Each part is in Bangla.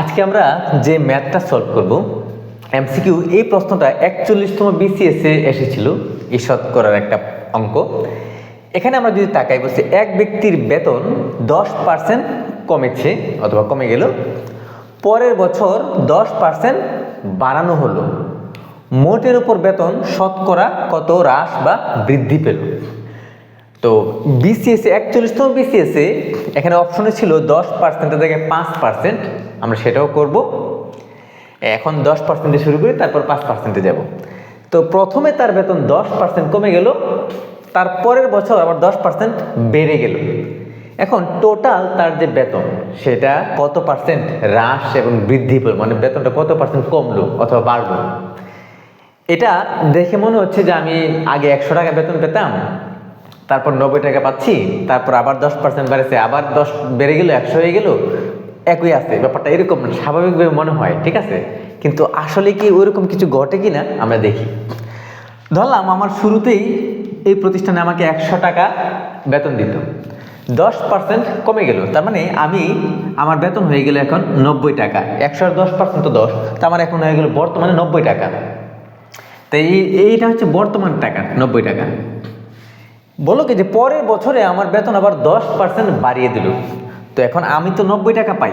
আজকে আমরা যে ম্যাথটা সলভ করব এমসিকিউ এই প্রশ্নটা একচল্লিশতম বিসিএস এসেছিল, এই শতকরার একটা অঙ্ক। এখানে আমরা যদি তাকাই, বলছি এক ব্যক্তির বেতন দশ পার্সেন্ট কমেছে অথবা কমে গেল, পরের বছর দশ পার্সেন্ট বাড়ানো হলো। মোটের উপর বেতন শতকরা কত হ্রাস বা বৃদ্ধি পেল? তো বিসিএসে একচল্লিশতম বিসিএসে এখানে অপশনে ছিল দশ পার্সেন্টের জায়গায় পাঁচ পার্সেন্ট আমরা সেটাও করব। এখন দশ পার্সেন্টে শুরু করি, তারপর পাঁচ পার্সেন্টে যাব। তো প্রথমে তার বেতন দশ পার্সেন্ট কমে গেল তারপরের বছর আবার দশ পার্সেন্ট বেড়ে গেল। এখন টোটাল তার যে বেতন, সেটা কত পার্সেন্ট হ্রাস এবং বৃদ্ধি পেল মানে বেতনটা কত পার্সেন্ট কমলো অথবা বাড়লো। এটা দেখে মনে হচ্ছে যে আমি আগে একশো টাকা বেতন পেতাম তারপর নব্বই টাকা পাচ্ছি, তারপর আবার দশ পার্সেন্ট বেড়েছে, আবার দশ বেড়ে গেলো, একশো হয়ে গেলো, একই আছে। ব্যাপারটা এরকম স্বাভাবিকভাবে মনে হয়, ঠিক আছে? কিন্তু আসলে কি ওইরকম কিছু ঘটে কি না আমরা দেখি। ধরলাম আমার শুরুতেই এই প্রতিষ্ঠানে আমাকে একশো টাকা বেতন দিত। দশ পার্সেন্ট কমে গেল, তার মানে আমি, আমার বেতন হয়ে গেল এখন নব্বই টাকা। একশো দশ পার্সেন্ট তো দশ, তা আমার এখন হয়ে গেল বর্তমানে নব্বই টাকা। তো এই, এইটা হচ্ছে বর্তমান টাকা, নব্বই টাকা। বলো কি যে পরের বছরে আমার বেতন আবার দশ পার্সেন্ট বাড়িয়ে দিল। তো এখন আমি তো নব্বই টাকা পাই।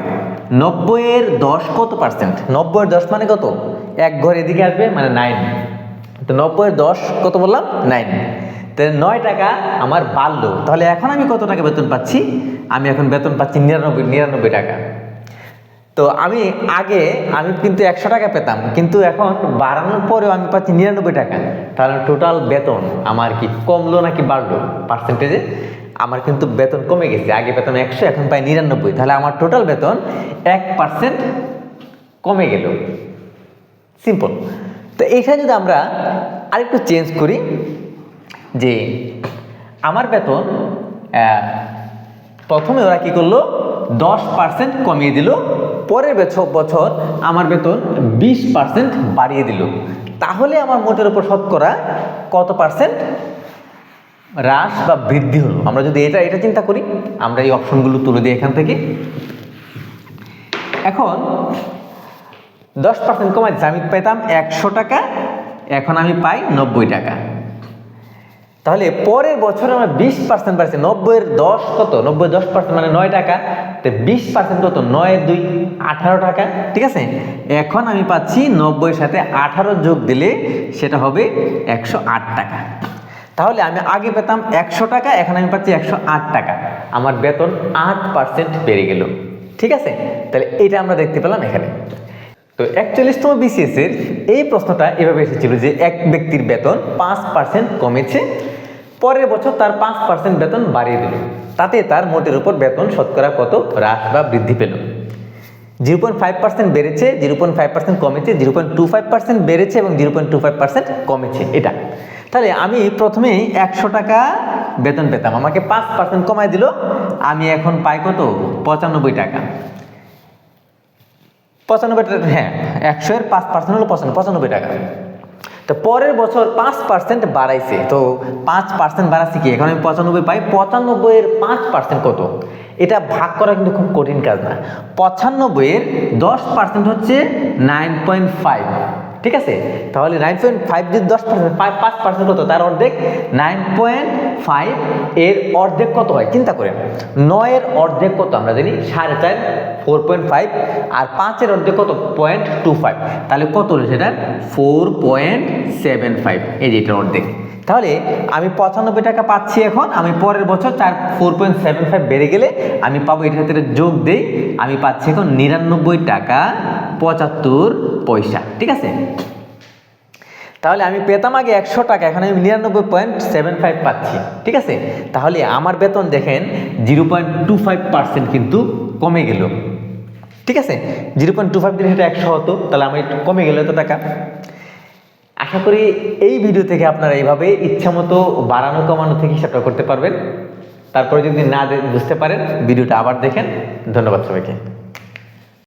নব্বইয়ের দশ কত পার্সেন্ট নব্বইয়ের দশ মানে কত? এক ঘর এদিকে আসবে মানে নাইন তো নব্বইয়ের দশ কত বললাম? নাইন তাহলে নয় টাকা আমার বাড়লো। তাহলে এখন আমি কত টাকা বেতন পাচ্ছি? আমি এখন বেতন পাচ্ছি নিরানব্বই নিরানব্বই টাকা। তো আমি আগে, আমি কিন্তু একশো টাকা পেতাম, কিন্তু এখন বাড়ানোর পরেও আমি পাচ্ছি নিরানব্বই টাকা। তাহলে টোটাল বেতন আমার কি কমলো নাকি বাড়লো? পার্সেন্টেজে আমার কিন্তু বেতন কমে গেছে। আগে বেতন একশো, এখন পাই নিরানব্বই। তাহলে আমার টোটাল বেতন এক পার্সেন্ট কমে গেল। সিম্পল তো এইখানে যদি আমরা আরেকটু চেঞ্জ করি, যে আমার বেতন প্রথমে ওরা কি করল? দশ পার্সেন্ট কমিয়ে দিল। পরের বছর আমার বেতন বিশ পার্সেন্ট বাড়িয়ে দিল। তাহলে আমার মোটের উপর শতকরা কত পার্সেন্ট হ্রাস বা বৃদ্ধি হলো। আমরা যদি এটা এটা চিন্তা করি, আমরা এই অপশনগুলো তুলে দিই এখান থেকে। এখন দশ পার্সেন্ট কমাই আমি পেতাম একশো টাকা, এখন আমি পাই নব্বই টাকা। তাহলে পরের বছর আমার বিশ পার্সেন্ট বাড়ছে নব্বইয়ের দশ কত? নব্বই দশ পার্সেন্ট মানে নয় টাকা। তো বিশ পার্সেন্ট কত? নয় দুই আঠারো টাকা, ঠিক আছে? এখন আমি পাচ্ছি নব্বইয়ের সাথে আঠারো যোগ দিলে সেটা হবে একশো আট টাকা। তাহলে আমি আগে পেতাম একশো টাকা, এখন আমি পাচ্ছি একশো আট টাকা। আমার বেতন আট পার্সেন্ট বেড়ে গেল, ঠিক আছে? তাহলে এটা আমরা দেখতে পেলাম এখানে। তো একচল্লিশতম বিসিএস এর এই প্রশ্নটা এভাবে এসেছিল যে এক ব্যক্তির বেতন পাঁচ পার্সেন্ট কমেছে, পরের বছর তার পাঁচ পার্সেন্ট বেতন বাড়িয়ে দিল। তাতে তার মোটের উপর বেতন শতকরা কত হ্রাস বা বৃদ্ধি পেল। জিরো পয়েন্ট ফাইভ পার্সেন্ট বেড়েছে, জিরো পয়েন্ট ফাইভ পার্সেন্ট কমেছে, zero point two five percent বেড়েছে এবং zero point two five percent কমেছে এটা। তাহলে আমি প্রথমেই একশো টাকা বেতন পেতাম, আমাকে পাঁচ পার্সেন্ট কমাই দিল, আমি এখন পাই কত? পঁচানব্বই টাকা। পঁচানব্বই টাকা হ্যাঁ একশো এর পাঁচ পার্সেন্ট হলো পঁচানব্বই পঁচানব্বই টাকা। তো পরের বছর পাঁচ পার্সেন্ট বাড়াইছে, তো পাঁচ পার্সেন্ট বাড়াচ্ছে কি? এখন আমি পঁচানব্বই পাই পঁচানব্বইয়ের পাঁচ পার্সেন্ট কত? এটা ভাগ করা কিন্তু খুব কঠিন কাজ না। পঁচানব্বইয়ের দশ পার্সেন্ট হচ্ছে নাইন পয়েন্ট ফাইভ ঠিক আছে? তাহলে নাইন পয়েন্ট ফাইভ যদি দশ পার্সেন্ট ফাইভ পাঁচ পার্সেন্ট কত তার অর্ধেক নাইন পয়েন্ট ফাইভ এর অর্ধেক কত হয়? চিন্তা করেন নয়ের অর্ধেক কত? আমরা জানি সাড়ে চার ফোর পয়েন্ট ফাইভ আর পাঁচের অর্ধেক কত? পয়েন্ট টু ফাইভ তাহলে কত হলো সেটা? ফোর পয়েন্ট সেভেন ফাইভ এই যে এটার অর্ধেক। তাহলে আমি পঁচানব্বই টাকা পাচ্ছি এখন, আমি পরের বছর চার ফোর পয়েন্ট সেভেন ফাইভ বেড়ে গেলে আমি পাবো, এটার সাথে যোগ দেই, আমি পাচ্ছি এখন নিরানব্বই টাকা পঁচাত্তর পয়সা, ঠিক আছে? তাহলে আমি পেতাম আগে একশো টাকা, এখন আমি নিরানব্বই পয়েন্ট সেভেন ফাইভ পাচ্ছি, ঠিক আছে? তাহলে আমার বেতন দেখেন zero point two five percent কিন্তু কমে গেল, ঠিক আছে? জিরো পয়েন্ট টু ফাইভ দিন সেটা একশো হতো, তাহলে আমার একটু কমে গেল এত টাকা। আশা করি এই ভিডিও থেকে আপনারা এইভাবে ইচ্ছা মতো বাড়ানো, কমানো থেকে হিসাবটা করতে পারবেন। তারপরে যদি না বুঝতে পারেন ভিডিওটা আবার দেখেন। ধন্যবাদ সবাইকে।